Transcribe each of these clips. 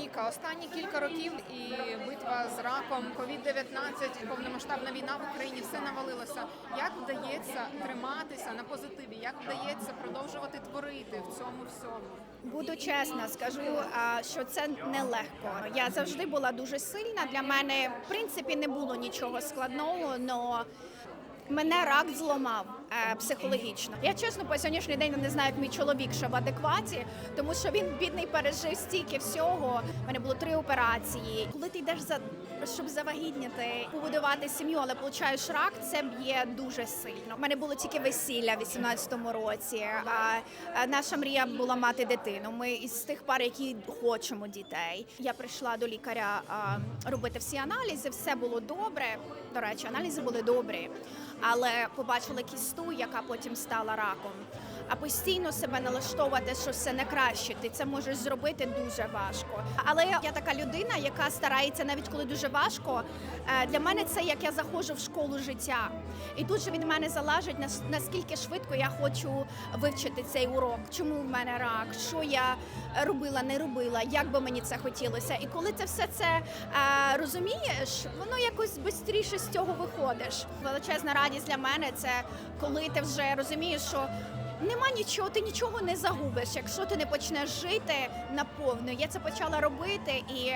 Міка, останні кілька років і битва з раком, COVID-19, повномасштабна війна в Україні, все навалилося. Як вдається триматися на позитиві? Як вдається продовжувати творити в цьому всьому? Буду чесна, скажу, що це нелегко. Я завжди була дуже сильна. Для мене в принципі не було нічого складного, але мене рак зламав е, психологічно. Я чесно по сьогоднішній день не знаю, як мій чоловік ще в адекваті, тому що він бідний пережив стільки всього. У мене було три операції. Коли ти йдеш за щоб завагітніти, побудувати сім'ю, але получаєш рак, це б'є дуже сильно. У мене було тільки весілля в 18-му році. А а наша мрія була мати дитину. Ми із тих пар, які хочемо дітей. Я прийшла до лікаря робити всі аналізи. Все було добре. До речі, аналізи були добрі, але побачили кісту, яка потім стала раком. А постійно себе налаштовувати, що все не краще. Ти це можеш зробити дуже важко. Але я така людина, яка старається, навіть коли дуже важко. е, Для мене це як я заходжу в школу життя, і тут же від мене залежить нас- наскільки швидко я хочу вивчити цей урок. Чому в мене рак? Що я робила, не робила, як би мені це хотілося. І коли ти все це е, розумієш, воно якось швидше з цього виходиш. Величезна радість для мене це коли ти вже розумієш, що. Нема нічого, ти нічого не загубиш, якщо ти не почнеш жити наповну. Я це почала робити і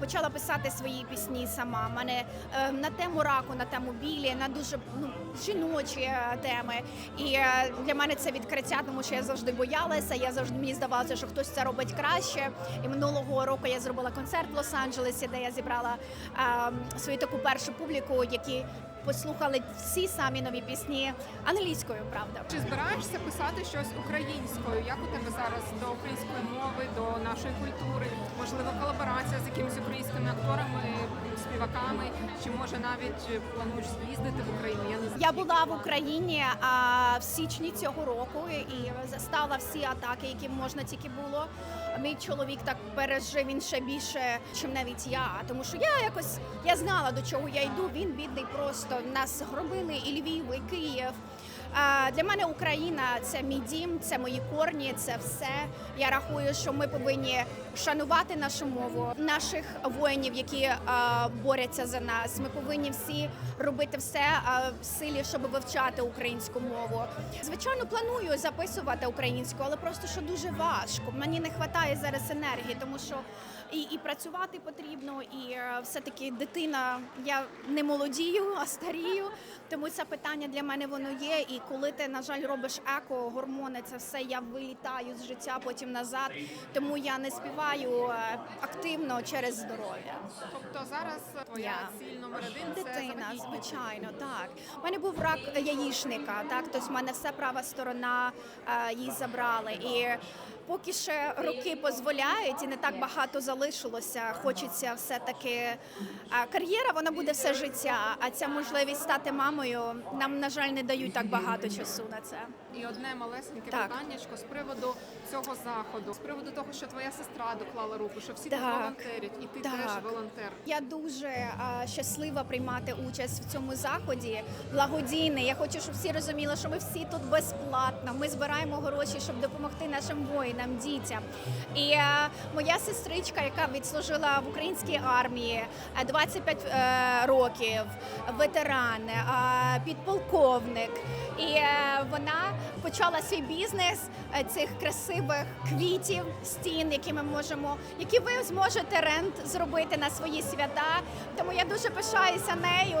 почала писати свої пісні сама. У мене е, на тему раку, на тему білі, на дуже ну, жіночі е, теми. І е, для мене це відкриття, тому що я завжди боялася. Я завжди мені здавалося, що хтось це робить краще. І минулого року я зробила концерт в Лос-Анджелесі, де я зібрала е, свою таку першу публіку, які послухали всі самі нові пісні англійською, правда. Чи збираєшся писати щось українською? Як у тебе зараз до української мови, до нашої культури? Можливо, колаборація з якимись українськими акторами, співаками? Чи може навіть плануєш з'їздити в Україну? Я була в Україні а, в січні цього року і застала всі атаки, які можна тільки було. Мій чоловік так пережив він ще більше, чим навіть я. Тому що я якось я знала до чого я йду. Він бідний просто нас гробили і Львів, і Київ. Для мене Україна це мій дім, це мої корні, це все. Я рахую, що ми повинні шанувати нашу мову, наших воїнів, які борються за нас. Ми повинні всі робити все в силі, щоб вивчати українську мову. Звичайно, планую записувати українську, але просто що дуже важко. Мені не вистачає зараз енергії, тому що і, і працювати потрібно, і е, все-таки дитина. Я не молодію, а старію. Тому це питання для мене воно є. І коли ти, на жаль, робиш еко, гормони, це все я вилітаю з життя потім назад. Тому я не співаю е, активно через здоров'я. Тобто зараз твоя Я. ціль номер один це Дитина, звичайно, так. У мене був рак яєчника, так тобто в мене вся права сторона е, її забрали. І поки ще роки дозволяють, і не так багато залишилося. Хочеться все таки кар'єра, вона буде все життя. А ця можливість стати мамою нам, на жаль, не дають так багато часу на це. І одне малесеньке Так. питаннячко з приводу цього заходу, з приводу того, що твоя сестра доклала руку, що всі тут волонтерять, і ти Так. теж волонтер. Я дуже а, щаслива приймати участь в цьому заході. Благодійний. Я хочу, щоб всі розуміли, що ми всі тут безплатно. Ми збираємо гроші, щоб допомогти нашим воїнам, дітям. І а, моя сестричка, яка відслужила в українській армії е, 25 е, років, ветеран, а, підполковник. І е, вона почала свій бізнес е, цих красивих квітів, стін, які ми можемо, які ви зможете рент зробити на свої свята. Тому я дуже пишаюся нею.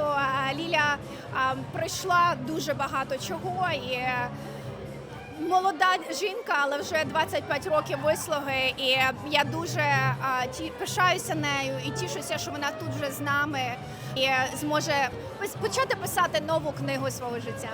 Ліля пройшла дуже багато чого і. е, Молода жінка, але вже 25 років вислуги, і я дуже а, ті, пишаюся нею і тішуся, що вона тут вже з нами і зможе почати писати нову книгу свого життя.